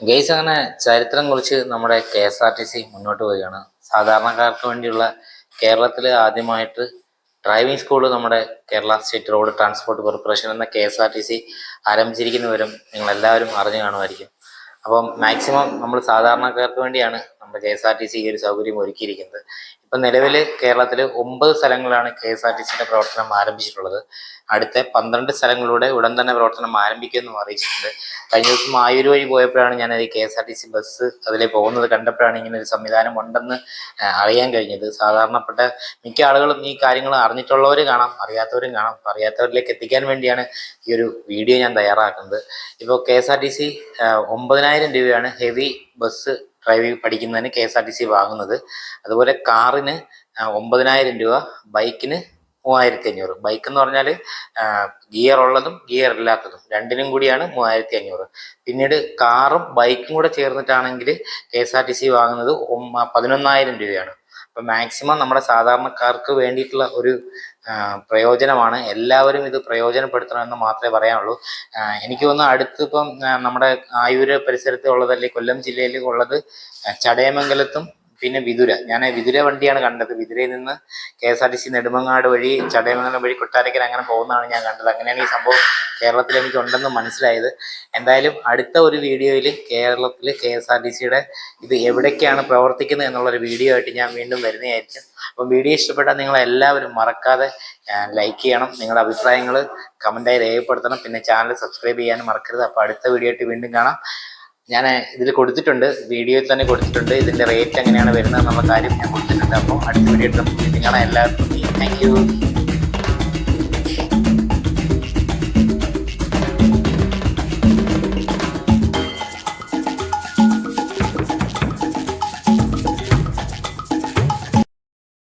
Guys അങ്ങനെ ചരിത്രം കുറിച്ച് നമ്മുടെ K S R T C മുന്നോട്ട് പോവുകയാണ്. സാധാരണക്കാർക്ക് വേണ്ടിയുള്ള കേരളത്തിൽ ആദ്യമായിട്ട് ഡ്രൈവിംഗ് സ്കൂൾ നമ്മുടെ Kerala state road transport corporation എന്ന K S R T C ആരംഭിച്ചിരിക്കുന്നവരും നിങ്ങൾ എല്ലാവരും അറിഞ്ഞു കാണുമായിരിക്കും. അപ്പം മാക്സിമം നമ്മൾ സാധാരണക്കാർക്ക് വേണ്ടിയാണ് നമ്മുടെ K S R T C ഈ ഒരു സൗകര്യം ഒരുക്കിയിരിക്കുന്നത്. ഇപ്പം നിലവിൽ കേരളത്തിൽ ഒമ്പത് സ്ഥലങ്ങളാണ് കെ എസ് ആർ ടി സിയുടെ പ്രവർത്തനം ആരംഭിച്ചിട്ടുള്ളത്. അടുത്ത പന്ത്രണ്ട് സ്ഥലങ്ങളിലൂടെ ഉടൻ തന്നെ പ്രവർത്തനം ആരംഭിക്കുമെന്നും അറിയിച്ചിട്ടുണ്ട്. കഴിഞ്ഞ ദിവസം ആയൂർ വഴി പോയപ്പോഴാണ് ഞാൻ ഈ K S R T C bus അതിൽ പോകുന്നത് കണ്ടപ്പോഴാണ് ഇങ്ങനെ ഒരു സംവിധാനം ഉണ്ടെന്ന് അറിയാൻ കഴിഞ്ഞത്. സാധാരണപ്പെട്ട മിക്ക ആളുകളും ഈ കാര്യങ്ങൾ അറിഞ്ഞിട്ടുള്ളവർ കാണാം അറിയാത്തവരും കാണാം. അറിയാത്തവരിലേക്ക് എത്തിക്കാൻ വേണ്ടിയാണ് ഈ ഒരു വീഡിയോ ഞാൻ തയ്യാറാക്കുന്നത്. ഇപ്പോൾ K S R T C ഒമ്പതിനായിരം രൂപയാണ് ഹെവി ബസ് ഡ്രൈവിംഗ് പഠിക്കുന്നതിന് K S R T C വാങ്ങുന്നത്. അതുപോലെ കാറിന് ഒമ്പതിനായിരം രൂപ ബൈക്കിന് മൂവായിരത്തി അഞ്ഞൂറ് ബൈക്ക് എന്ന് പറഞ്ഞാൽ ഗിയർ ഉള്ളതും ഗിയർ ഇല്ലാത്തതും രണ്ടിനും കൂടിയാണ് മൂവായിരത്തി അഞ്ഞൂറ് പിന്നീട് കാറും ബൈക്കും കൂടെ ചേർന്നിട്ടാണെങ്കിൽ K S R T C വാങ്ങുന്നത് പതിനൊന്നായിരം രൂപയാണ്. അപ്പം മാക്സിമം നമ്മുടെ സാധാരണക്കാർക്ക് വേണ്ടിയിട്ടുള്ള ഒരു പ്രയോജനമാണ്. എല്ലാവരും ഇത് പ്രയോജനപ്പെടുത്തണമെന്ന് മാത്രമേ പറയാനുള്ളൂ. എനിക്ക് തോന്നുന്നു അടുത്തിപ്പം നമ്മുടെ ആയൂര് പരിസരത്ത് ഉള്ളതല്ലേ കൊല്ലം ജില്ലയിൽ ഉള്ളത് ചടയമംഗലത്തും പിന്നെ വിതുര. ഞാൻ വിതുര വണ്ടിയാണ് കണ്ടത്. വിതുരയിൽ നിന്ന് K S R T C Nedumangad വഴി ചടയമംഗലം വഴി കൊട്ടാരക്കര അങ്ങനെ പോകുന്നതാണ് ഞാൻ കണ്ടത്. അങ്ങനെയാണ് ഈ സംഭവം കേരളത്തിൽ എനിക്ക് ഉണ്ടെന്ന് മനസ്സിലായത്. എന്തായാലും അടുത്ത ഒരു വീഡിയോയിൽ കേരളത്തിൽ കെ എസ് ആർ ടി സിയുടെ ഇത് എവിടേക്കാണ് പ്രവർത്തിക്കുന്നത് എന്നുള്ളൊരു വീഡിയോ ആയിട്ട് ഞാൻ വീണ്ടും വരുന്നതായിരിക്കും. അപ്പം വീഡിയോ ഇഷ്ടപ്പെട്ടാൽ നിങ്ങൾ എല്ലാവരും മറക്കാതെ ലൈക്ക് ചെയ്യണം. നിങ്ങളുടെ അഭിപ്രായങ്ങൾ കമന്റായി രേഖപ്പെടുത്തണം. പിന്നെ ചാനൽ സബ്സ്ക്രൈബ് ചെയ്യാനും മറക്കരുത്. അപ്പോൾ അടുത്ത വീഡിയോ ആയിട്ട് വീണ്ടും കാണാം. ഞാൻ ഇതിൽ കൊടുത്തിട്ടുണ്ട് വീഡിയോയിൽ തന്നെ കൊടുത്തിട്ടുണ്ട്. ഇതിന്റെ റേറ്റ് എങ്ങനെയാണ് വരുന്നത് എന്നുള്ള കാര്യം ഞാൻ കൊടുത്തിട്ടുണ്ട്. അപ്പോൾ അടുത്ത വീഡിയോ നമുക്ക് കാണാം. എല്ലാവർക്കും താങ്ക് യു